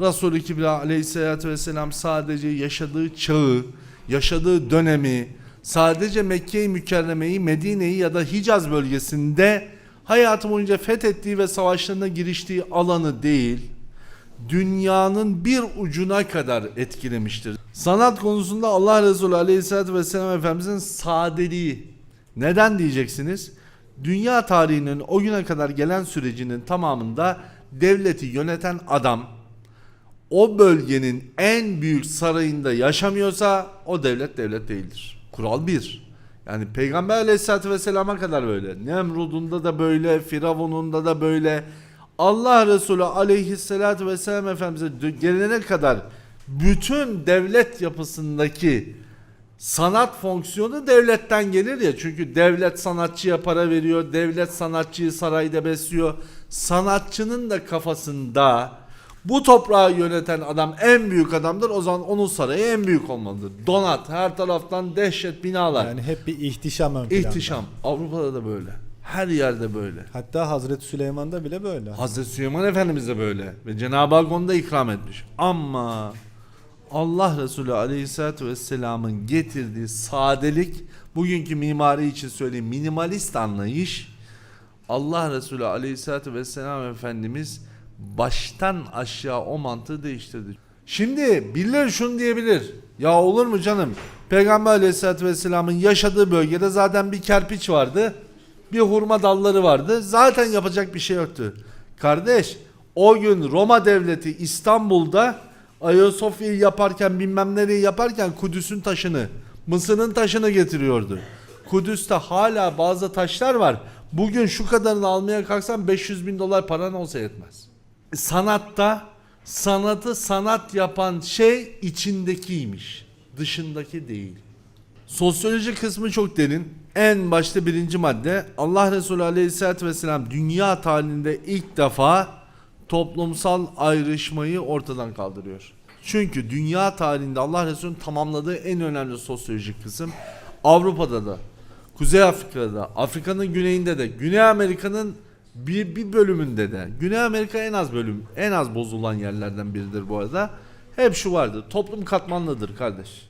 Resulü Kibra aleyhissalatü vesselam sadece yaşadığı çağı, yaşadığı dönemi, sadece Mekke-i Mükerreme'yi, Medine'yi ya da Hicaz bölgesinde hayatı boyunca fethettiği ve savaşlarına giriştiği alanı değil, dünyanın bir ucuna kadar etkilemiştir. Sanat konusunda Allah Resulü Aleyhisselatü Vesselam Efendimizin sadeliği. Neden diyeceksiniz? Dünya tarihinin o güne kadar gelen sürecinin tamamında devleti yöneten adam o bölgenin en büyük sarayında yaşamıyorsa o devlet devlet değildir. Kural bir. Yani Peygamber Aleyhisselatü Vesselam'a kadar böyle. Nemrud'unda da böyle, Firavun'unda da böyle. Allah Resulü Aleyhisselatü Vesselam Efendimiz'e gelene kadar bütün devlet yapısındaki sanat fonksiyonu devletten gelir ya. Çünkü devlet sanatçıya para veriyor, devlet sanatçıyı sarayda besliyor. Sanatçının da kafasında bu toprağı yöneten adam en büyük adamdır. O zaman onun sarayı en büyük olmalıdır. Donat her taraftan dehşet binalar. Yani hep bir ihtişam ön planda. İhtişam. Avrupa'da da böyle. Her yerde böyle. Hatta Hazreti Süleyman'da bile böyle. Hazreti Süleyman Efendimiz de böyle. Ve Cenab-ı Hak onu da ikram etmiş. Ama Allah Resulü Aleyhisselatü Vesselam'ın getirdiği sadelik, bugünkü mimari için söyleyeyim minimalist anlayış, Allah Resulü Aleyhisselatü Vesselam Efendimiz baştan aşağı o mantığı değiştirdi. Şimdi birileri şunu diyebilir. Ya olur mu canım? Peygamber Aleyhisselatü Vesselam'ın yaşadığı bölgede zaten bir kerpiç vardı. Bir hurma dalları vardı. Zaten yapacak bir şey yoktu. Kardeş o gün Roma devleti İstanbul'da Ayasofya'yı yaparken bilmem nereyi yaparken Kudüs'ün taşını Mısır'ın taşını getiriyordu. Kudüs'te hala bazı taşlar var. Bugün şu kadarını almaya kalksan 500 bin dolar paran olsa yetmez. Sanatta sanatı sanat yapan şey içindekiymiş. Dışındaki değil. Sosyoloji kısmı çok derin. En başta birinci madde Allah Resulü Aleyhisselatü Vesselam dünya tarihinde ilk defa toplumsal ayrışmayı ortadan kaldırıyor. Çünkü dünya tarihinde Allah Resulü'nün tamamladığı en önemli sosyolojik kısım Avrupa'da da, Kuzey Afrika'da da, Afrika'nın güneyinde de, Güney Amerika'nın bir, bir bölümünde de. Güney Amerika en az bölüm, en az bozulan yerlerden biridir bu arada. Hep şu vardır. Toplum katmanlıdır kardeş.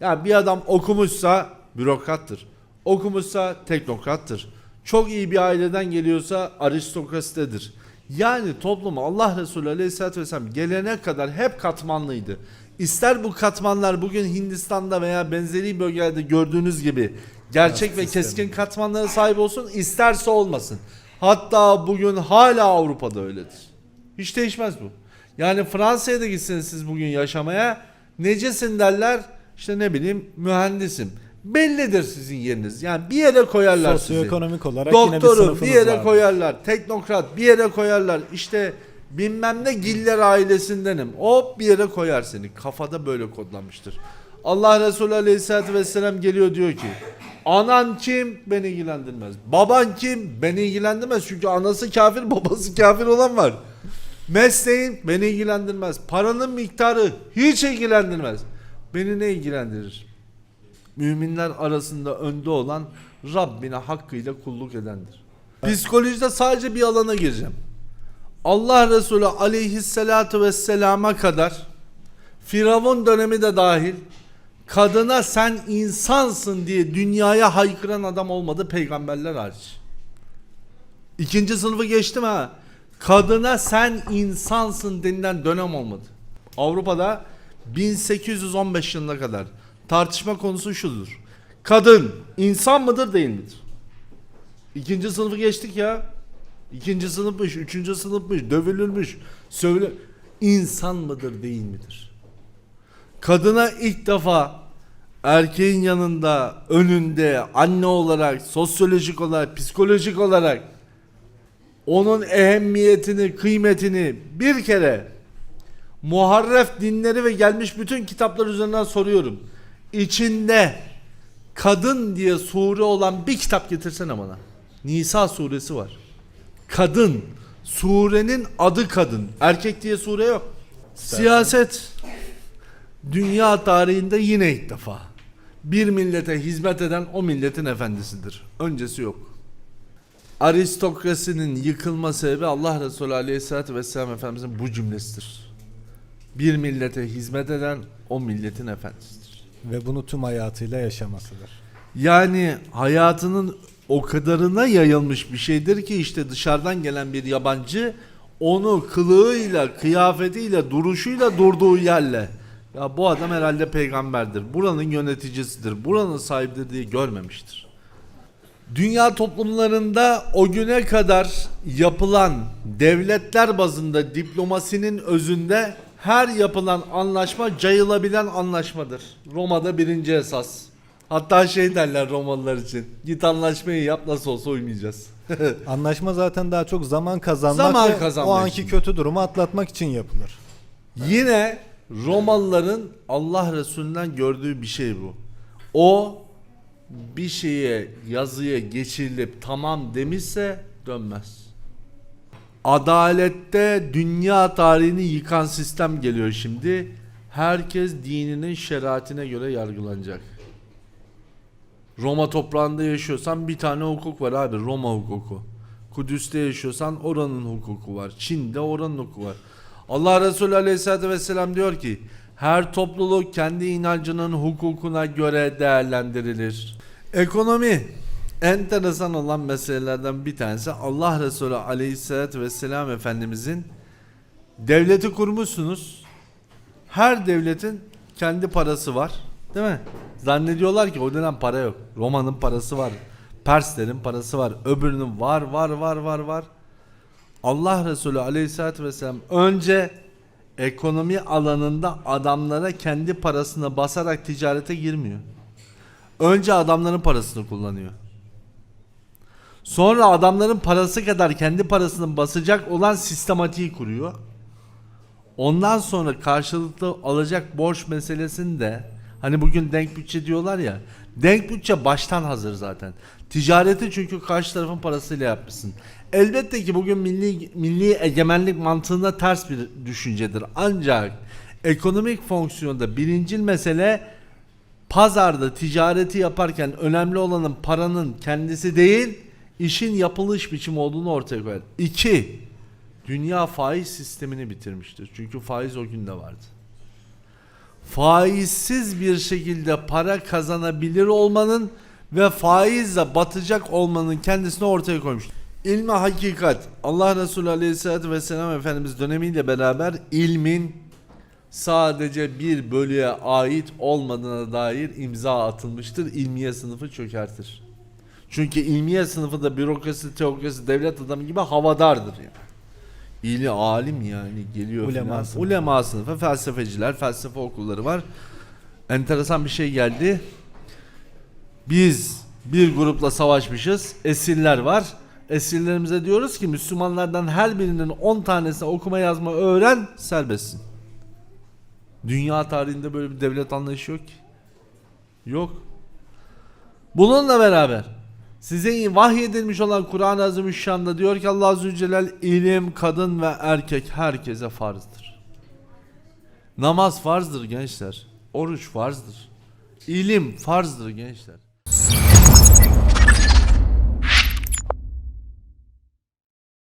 Yani bir adam okumuşsa bürokrattır. Okumuşsa teknokrattır. Çok iyi bir aileden geliyorsa aristokrasidedir. Yani toplum Allah Resulü Aleyhisselatü Vesselam gelene kadar hep katmanlıydı. İster bu katmanlar bugün Hindistan'da veya benzeri bölgelerde gördüğünüz gibi gerçek ve sistemi. keskin katmanlara sahip olsun isterse olmasın. Hatta bugün hala Avrupa'da öyledir. Hiç değişmez bu. Yani Fransa'ya da gitseniz siz bugün yaşamaya necesin derler işte ne bileyim mühendisim. Bellidir sizin yeriniz. Yani bir yere koyarlar sizi. Sosyoekonomik olarak yine bir Doktoru bir, yere vardır. koyarlar. Teknokrat bir yere koyarlar. İşte bilmem ne Giller ailesindenim. Hop bir yere koyar seni. Kafada böyle kodlanmıştır. Allah Resulü Aleyhisselatü Vesselam geliyor diyor ki Anan kim? Beni ilgilendirmez. Baban kim? Beni ilgilendirmez. Çünkü anası kafir, babası kafir olan var. Mesleğin beni ilgilendirmez. Paranın miktarı hiç ilgilendirmez. Beni ne ilgilendirir? Müminler arasında önde olan Rabbine hakkıyla kulluk edendir. Psikolojide sadece bir alana gireceğim. Allah Resulü aleyhissalatu vesselama kadar Firavun dönemi de dahil kadına sen insansın diye dünyaya haykıran adam olmadı peygamberler hariç. İkinci sınıfı geçtim ha. Kadına sen insansın denilen dönem olmadı. Avrupa'da 1815 yılına kadar tartışma konusu şudur. Kadın insan mıdır değil midir? İkinci sınıfı geçtik ya. İkinci sınıfmış, üçüncü sınıfmış, dövülürmüş, söyle insan mıdır değil midir? Kadına ilk defa erkeğin yanında, önünde, anne olarak, sosyolojik olarak, psikolojik olarak onun ehemmiyetini, kıymetini bir kere muharref dinleri ve gelmiş bütün kitaplar üzerinden soruyorum. İçinde kadın diye sure olan bir kitap getirsene bana. Nisa suresi var. Kadın. Surenin adı kadın. Erkek diye sure yok. Siyaset. Dünya tarihinde yine ilk defa. Bir millete hizmet eden o milletin efendisidir. Öncesi yok. Aristokrasinin yıkılma sebebi Allah Resulü Aleyhisselatü Vesselam Efendimizin bu cümlesidir. Bir millete hizmet eden o milletin efendisidir. Ve bunu tüm hayatıyla yaşamasıdır. Yani hayatının o kadarına yayılmış bir şeydir ki işte dışarıdan gelen bir yabancı onu kılığıyla, kıyafetiyle, duruşuyla, durduğu yerle ya bu adam herhalde peygamberdir, buranın yöneticisidir, buranın sahibidir diye görmemiştir. Dünya toplumlarında o güne kadar yapılan devletler bazında diplomasinin özünde her yapılan anlaşma cayılabilen anlaşmadır. Roma'da birinci esas. Hatta şey derler Romalılar için. Git anlaşmayı yap nasıl olsa uymayacağız. Anlaşma zaten daha çok zaman kazanmak Zaman ve kazanmak o anki için. kötü durumu atlatmak için yapılır. Yine Romalıların Allah Resulü'nden gördüğü bir şey bu. O bir şeye yazıya geçirilip tamam demişse dönmez. Adalette dünya tarihini yıkan sistem geliyor şimdi. Herkes dininin şeriatine göre yargılanacak. Roma toprağında yaşıyorsan bir tane hukuk var abi Roma hukuku. Kudüs'te yaşıyorsan oranın hukuku var. Çin'de oranın hukuku var. Allah Resulü Aleyhisselatü Vesselam diyor ki her topluluk kendi inancının hukukuna göre değerlendirilir. Ekonomi enteresan olan meselelerden bir tanesi Allah Resulü Aleyhisselatü Vesselam Efendimizin devleti kurmuşsunuz. Her devletin kendi parası var. Değil mi? Zannediyorlar ki o dönem para yok. Roma'nın parası var. Perslerin parası var. Öbürünün var var var var var. Allah Resulü Aleyhisselatü Vesselam önce ekonomi alanında adamlara kendi parasını basarak ticarete girmiyor. Önce adamların parasını kullanıyor. Sonra adamların parası kadar kendi parasını basacak olan sistematiği kuruyor. Ondan sonra karşılıklı alacak borç meselesini de hani bugün denk bütçe diyorlar ya denk bütçe baştan hazır zaten. Ticareti çünkü karşı tarafın parasıyla yapmışsın. Elbette ki bugün milli milli egemenlik mantığında ters bir düşüncedir. Ancak ekonomik fonksiyonda birincil mesele pazarda ticareti yaparken önemli olanın paranın kendisi değil işin yapılış biçimi olduğunu ortaya koyar. İki, dünya faiz sistemini bitirmiştir. Çünkü faiz o günde vardı. Faizsiz bir şekilde para kazanabilir olmanın ve faizle batacak olmanın kendisini ortaya koymuş. İlmi hakikat Allah Resulü Aleyhisselatü Vesselam Efendimiz dönemiyle beraber ilmin sadece bir bölüye ait olmadığına dair imza atılmıştır. İlmiye sınıfı çökertir. Çünkü ilmiye sınıfı da bürokrasi, teokrasi, devlet adamı gibi havadardır yani. İli alim yani geliyor Ulema sınıfı. Ulema sınıfı, felsefeciler, felsefe okulları var. Enteresan bir şey geldi. Biz bir grupla savaşmışız. Esirler var. Esirlerimize diyoruz ki Müslümanlardan her birinin 10 tanesine okuma yazma öğren serbestsin. Dünya tarihinde böyle bir devlet anlayışı yok ki. Yok. Bununla beraber size vahyedilmiş olan Kur'an-ı Azimüşşan'da diyor ki Allah Azze ve Celle ilim, kadın ve erkek herkese farzdır. Namaz farzdır gençler. Oruç farzdır. İlim farzdır gençler.